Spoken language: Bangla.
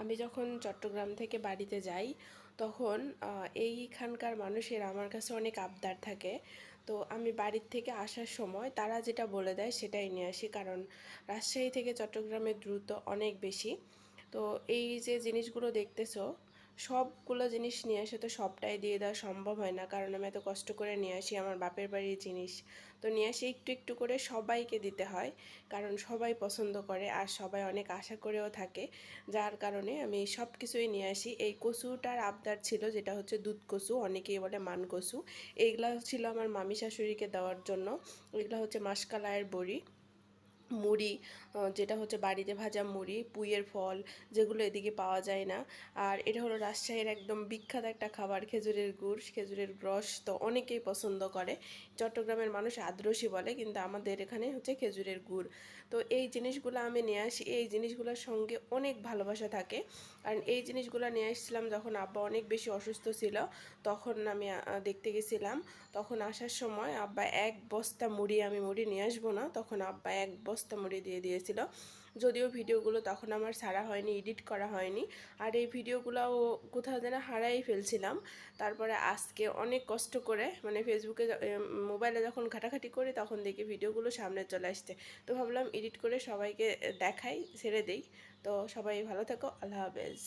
আমি যখন চট্টগ্রাম থেকে বাড়িতে যাই, তখন এইখানকার মানুষের আমার কাছে অনেক আবদার থাকে। তো আমি বাড়ির থেকে আসার সময় তারা যেটা বলে দেয় সেটাই নিয়ে আসি, কারণ রাজশাহী থেকে চট্টগ্রামের দ্রুত অনেক বেশি। তো এই যে জিনিসগুলো দেখতেছো সবগুলো জিনিস নিয়ে এসে তো সবটাই দিয়ে দেওয়া সম্ভব হয় না। কারণ আমি এত কষ্ট করে নিয়ে আসি আমার বাপের বাড়ির জিনিস। তো নিয়ে আসি একটু একটু করে সবাইকে দিতে হয়। কারণ সবাই পছন্দ করে আর সবাই অনেক আশা করেও থাকে। যার কারণে আমি সব কিছুই নিয়ে আসি। এই কচুটার আবদার ছিল যেটা হচ্ছে দুধ কচু, অনেকেই বলে মান কচু। এইগুলা ছিল আমার মামি শাশুড়িকে দেওয়ার জন্য। এগুলো হচ্ছে মাসকালায়ের বড়ি। মুড়ি যেটা হচ্ছে বাড়িতে ভাজা মুড়ি, পুইয়ের ফল, যেগুলো এদিকে পাওয়া যায় না। আর এটা হলো রাজশাহীর একদম বিখ্যাত একটা খাবার, খেজুরের গুড়, খেজুরের রস, তো অনেকেই পছন্দ করে। চট্টগ্রামের মানুষ আদ্রসী বলে, কিন্তু আমাদের এখানে হচ্ছে খেজুরের গুড়। তো এই জিনিসগুলো আমি নিয়ে আসি, এই জিনিসগুলোর সঙ্গে অনেক ভালোবাসা থাকে। কারণ এই জিনিসগুলো নিয়ে আসছিলাম যখন আব্বা অনেক বেশি অসুস্থ ছিল, তখন আমি দেখতে গেছিলাম। তখন আসার সময় আব্বা এক বস্তা মুড়ি, আমি মুড়ি নিয়ে আসব না, তখন আব্বা এক বস্তা মুড়ি দিয়ে দিয়েছিল। যদিও ভিডিওগুলো তখন আমার সারা হয়নি, এডিট করা হয়নি। আর এই ভিডিওগুলোও কোথাও যেন হারাই ফেলছিলাম। তারপরে আজকে অনেক কষ্ট করে মানে ফেসবুকে মোবাইলে যখন ঘাটাঘাটি করি, তখন দেখি ভিডিওগুলো সামনে চলে আসছে। তো ভাবলাম এডিট করে সবাইকে দেখাই, ছেড়ে দেই। তো সবাই ভালো থেকো, আল্লাহ হাফেজ।